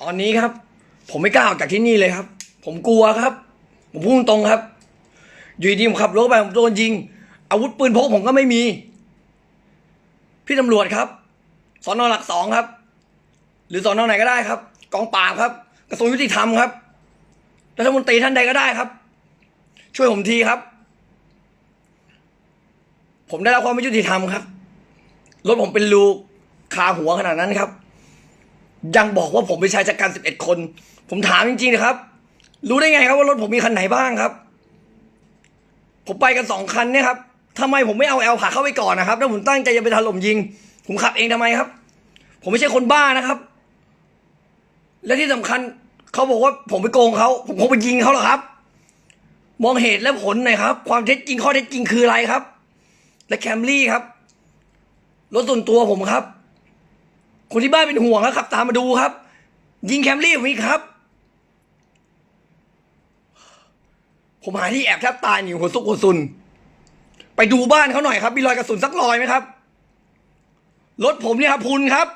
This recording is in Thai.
ตอนนี้ครับ ผมไม่กล้าออกจากที่นี่เลยครับ ผมกลัวครับ ผมพูดตรงครับ อยู่ดีผมขับรถไปผมโดนยิง อาวุธปืนพกผมก็ไม่มี พี่ตำรวจครับสอนอหลักสองครับ หรือสอนอไหนก็ได้ครับ กองปราบครับ กระทรวงยุติธรรมครับรัฐมนตรีท่านใดก็ได้ครับ ช่วยผมทีครับ ผมได้รับความไม่ยุติธรรมครับรถผมเป็นรูคาหัวขนาดนั้นครับ ยังบอกว่าผมเป็นชายจัดการสิบเอ็ดคน ผมถามจริงๆนะครับ รู้ได้ไงครับว่ารถผมมีคันไหนบ้างครับ ผมไปกันสองคันเนี่ยครับทำไมผมไม่เอาแอลผ่าเข้าไปก่อนนะครับแล้วผมตั้งใจจะไปถล่มยิง ผมขับเองทำไมครับ ผมไม่ใช่คนบ้านะครับ และที่สำคัญเขาบอกว่าผมไปโกงเขาผมคงไปยิงเขาหรอครับ มองเหตุและผลหน่อยครับ ความเท็จจริงข้อเท็จจริงคืออะไรครับ และแคมรี่ครับรถส่วนตัวผมครับ คนที่บ้านเป็นห่วงครับขับ ตามมาดูครับ ยิงแคมรี่ผมอีกครับ ผมหาที่แอบแทบตายอยู่หัวซุกหัวซุน ไปดูบ้านเขาหน่อยครับ มีรอยกระสุนสักรอยไหมครับ รถผมเนี่ยครับพุนครับ